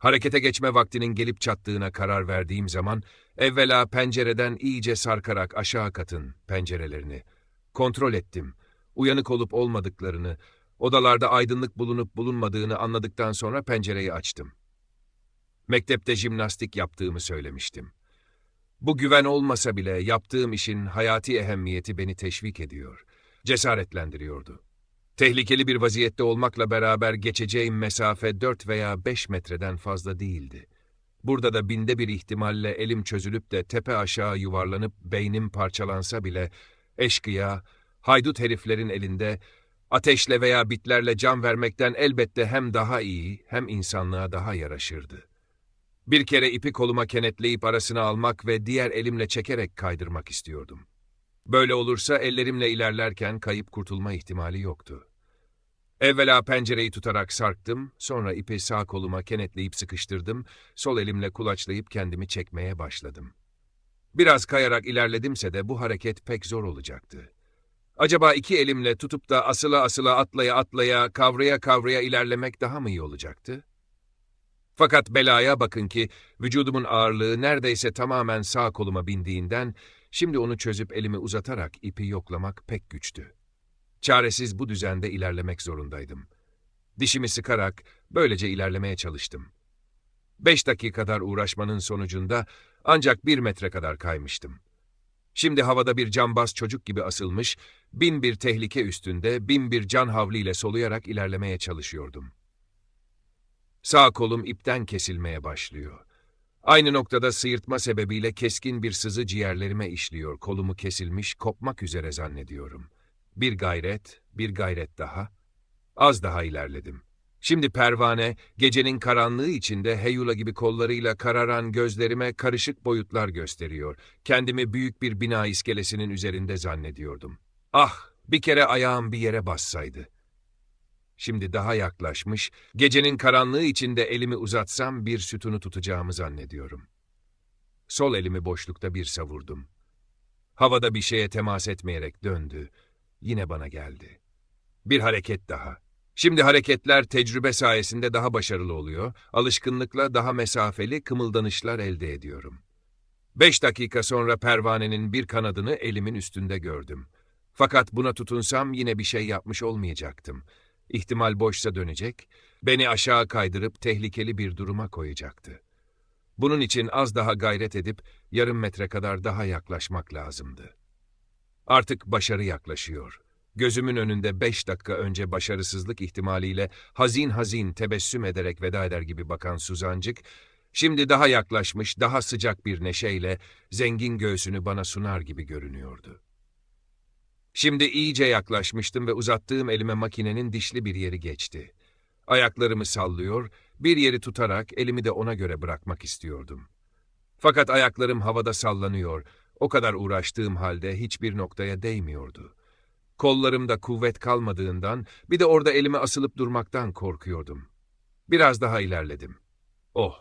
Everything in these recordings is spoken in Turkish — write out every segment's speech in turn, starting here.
Harekete geçme vaktinin gelip çattığına karar verdiğim zaman, evvela pencereden iyice sarkarak aşağı katın pencerelerini. Kontrol ettim. Uyanık olup olmadıklarını, odalarda aydınlık bulunup bulunmadığını anladıktan sonra pencereyi açtım. Mektepte jimnastik yaptığımı söylemiştim. Bu güven olmasa bile yaptığım işin hayati ehemmiyeti beni teşvik ediyor, cesaretlendiriyordu. Tehlikeli bir vaziyette olmakla beraber geçeceğim mesafe 4 veya 5 metreden fazla değildi. Burada da binde bir ihtimalle elim çözülüp de tepe aşağı yuvarlanıp beynim parçalansa bile eşkıya, haydut heriflerin elinde ateşle veya bitlerle can vermekten elbette hem daha iyi hem insanlığa daha yaraşırdı. Bir kere ipi koluma kenetleyip arasına almak ve diğer elimle çekerek kaydırmak istiyordum. Böyle olursa ellerimle ilerlerken kayıp kurtulma ihtimali yoktu. Evvela pencereyi tutarak sarktım, sonra ipi sağ koluma kenetleyip sıkıştırdım, sol elimle kulaçlayıp kendimi çekmeye başladım. Biraz kayarak ilerledimse de bu hareket pek zor olacaktı. Acaba iki elimle tutup da asıla asıla atlaya atlaya, kavraya kavraya ilerlemek daha mı iyi olacaktı? Fakat belaya bakın ki vücudumun ağırlığı neredeyse tamamen sağ koluma bindiğinden şimdi onu çözüp elimi uzatarak ipi yoklamak pek güçtü. Çaresiz bu düzende ilerlemek zorundaydım. Dişimi sıkarak böylece ilerlemeye çalıştım. Beş dakikadar uğraşmanın sonucunda ancak bir metre kadar kaymıştım. Şimdi havada bir cambaz çocuk gibi asılmış, bin bir tehlike üstünde bin bir can havliyle soluyarak ilerlemeye çalışıyordum. Sağ kolum ipten kesilmeye başlıyor. Aynı noktada sıyırtma sebebiyle keskin bir sızı ciğerlerime işliyor. Kolumu kesilmiş, kopmak üzere zannediyorum. Bir gayret, bir gayret daha. Az daha ilerledim. Şimdi pervane, gecenin karanlığı içinde heyula gibi kollarıyla kararan gözlerime karışık boyutlar gösteriyor. Kendimi büyük bir bina iskelesinin üzerinde zannediyordum. Ah, bir kere ayağım bir yere bassaydı. Şimdi daha yaklaşmış, gecenin karanlığı içinde elimi uzatsam bir sütunu tutacağımı zannediyorum. Sol elimi boşlukta bir savurdum. Havada bir şeye temas etmeyerek döndü. Yine bana geldi. Bir hareket daha. Şimdi hareketler tecrübe sayesinde daha başarılı oluyor, alışkınlıkla daha mesafeli kımıldanışlar elde ediyorum. Beş dakika sonra pervanenin bir kanadını elimin üstünde gördüm. Fakat buna tutunsam yine bir şey yapmış olmayacaktım. İhtimal boşsa dönecek, beni aşağı kaydırıp tehlikeli bir duruma koyacaktı. Bunun için az daha gayret edip yarım metre kadar daha yaklaşmak lazımdı. Artık başarı yaklaşıyor. Gözümün önünde beş dakika önce başarısızlık ihtimaliyle hazin hazin tebessüm ederek veda eder gibi bakan Suzancık, şimdi daha yaklaşmış, daha sıcak bir neşeyle zengin göğsünü bana sunar gibi görünüyordu. Şimdi iyice yaklaşmıştım ve uzattığım elime makinenin dişli bir yeri geçti. Ayaklarımı sallıyor, bir yeri tutarak elimi de ona göre bırakmak istiyordum. Fakat ayaklarım havada sallanıyor, o kadar uğraştığım halde hiçbir noktaya değmiyordu. Kollarımda kuvvet kalmadığından bir de orada elime asılıp durmaktan korkuyordum. Biraz daha ilerledim. Oh,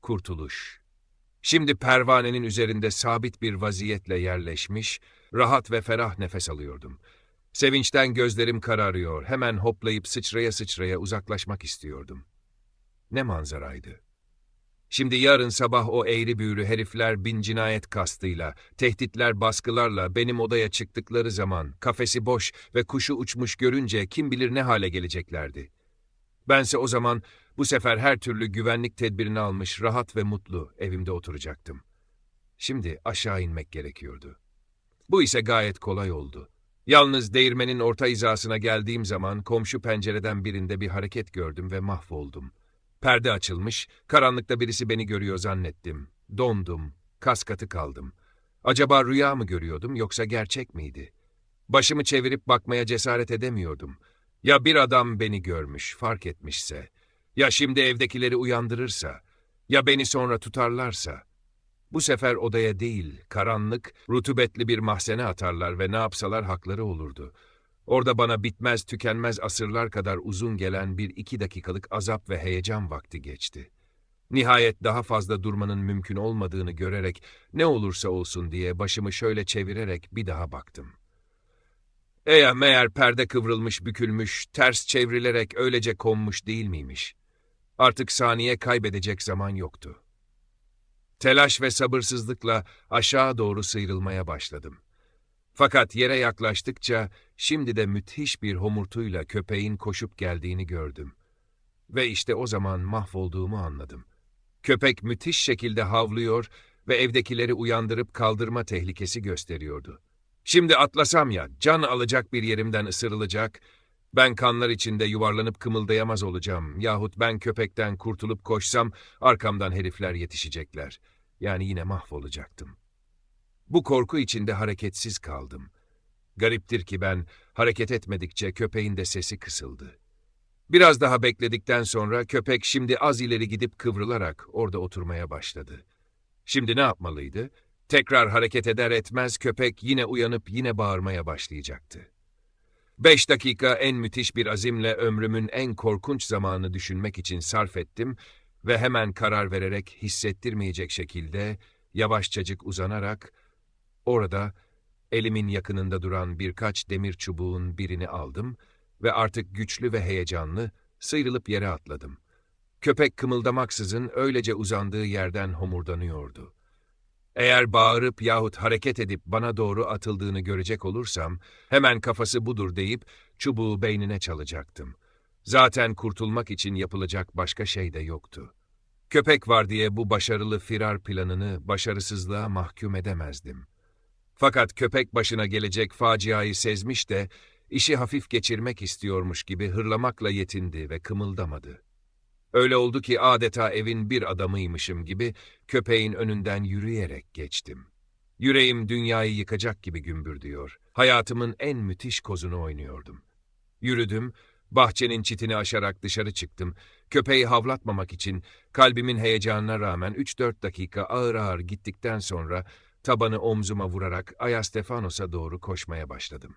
kurtuluş. Şimdi pervanenin üzerinde sabit bir vaziyetle yerleşmiş, rahat ve ferah nefes alıyordum. Sevinçten gözlerim kararıyor, hemen hoplayıp sıçraya sıçraya uzaklaşmak istiyordum. Ne manzaraydı. Şimdi yarın sabah o eğri büğrü herifler bin cinayet kastıyla, tehditler baskılarla benim odaya çıktıkları zaman kafesi boş ve kuşu uçmuş görünce kim bilir ne hale geleceklerdi. Bense o zaman bu sefer her türlü güvenlik tedbirini almış rahat ve mutlu evimde oturacaktım. Şimdi aşağı inmek gerekiyordu. Bu ise gayet kolay oldu. Yalnız değirmenin orta hizasına geldiğim zaman komşu pencereden birinde bir hareket gördüm ve mahvoldum. Perde açılmış, karanlıkta birisi beni görüyor zannettim. Dondum, kas katı kaldım. Acaba rüya mı görüyordum yoksa gerçek miydi? Başımı çevirip bakmaya cesaret edemiyordum. Ya bir adam beni görmüş, fark etmişse, ya şimdi evdekileri uyandırırsa, ya beni sonra tutarlarsa. Bu sefer odaya değil, karanlık, rutubetli bir mahzene atarlar ve ne yapsalar hakları olurdu. Orada bana bitmez tükenmez asırlar kadar uzun gelen bir iki dakikalık azap ve heyecan vakti geçti. Nihayet daha fazla durmanın mümkün olmadığını görerek ne olursa olsun diye başımı şöyle çevirerek bir daha baktım. Eğer meğer perde kıvrılmış bükülmüş, ters çevrilerek öylece konmuş değil miymiş? Artık saniye kaybedecek zaman yoktu. Telaş ve sabırsızlıkla aşağı doğru sıyrılmaya başladım. Fakat yere yaklaştıkça şimdi de müthiş bir homurtuyla köpeğin koşup geldiğini gördüm. Ve işte o zaman mahvolduğumu anladım. Köpek müthiş şekilde havlıyor ve evdekileri uyandırıp kaldırma tehlikesi gösteriyordu. Şimdi atlasam ya, can alacak bir yerimden ısırılacak, ben kanlar içinde yuvarlanıp kımıldayamaz olacağım yahut ben köpekten kurtulup koşsam arkamdan herifler yetişecekler. Yani yine mahvolacaktım. Bu korku içinde hareketsiz kaldım. Gariptir ki ben hareket etmedikçe köpeğin de sesi kısıldı. Biraz daha bekledikten sonra köpek şimdi az ileri gidip kıvrılarak orada oturmaya başladı. Şimdi ne yapmalıydı? Tekrar hareket eder etmez köpek yine uyanıp yine bağırmaya başlayacaktı. Beş dakika en müthiş bir azimle ömrümün en korkunç zamanını düşünmek için sarf ettim ve hemen karar vererek hissettirmeyecek şekilde yavaşçacık uzanarak orada elimin yakınında duran birkaç demir çubuğun birini aldım ve artık güçlü ve heyecanlı sıyrılıp yere atladım. Köpek kımıldamaksızın öylece uzandığı yerden homurdanıyordu. Eğer bağırıp yahut hareket edip bana doğru atıldığını görecek olursam, hemen kafası budur deyip çubuğu beynine çalacaktım. Zaten kurtulmak için yapılacak başka şey de yoktu. Köpek var diye bu başarılı firar planını başarısızlığa mahkum edemezdim. Fakat köpek başına gelecek faciayı sezmiş de, işi hafif geçirmek istiyormuş gibi hırlamakla yetindi ve kımıldamadı. Öyle oldu ki adeta evin bir adamıymışım gibi köpeğin önünden yürüyerek geçtim. Yüreğim dünyayı yıkacak gibi gümbürdüyor. Hayatımın en müthiş kozunu oynuyordum. Yürüdüm, bahçenin çitini aşarak dışarı çıktım. Köpeği havlatmamak için kalbimin heyecanına rağmen 3-4 dakika ağır ağır gittikten sonra tabanı omzuma vurarak Aya Stefanos'a doğru koşmaya başladım.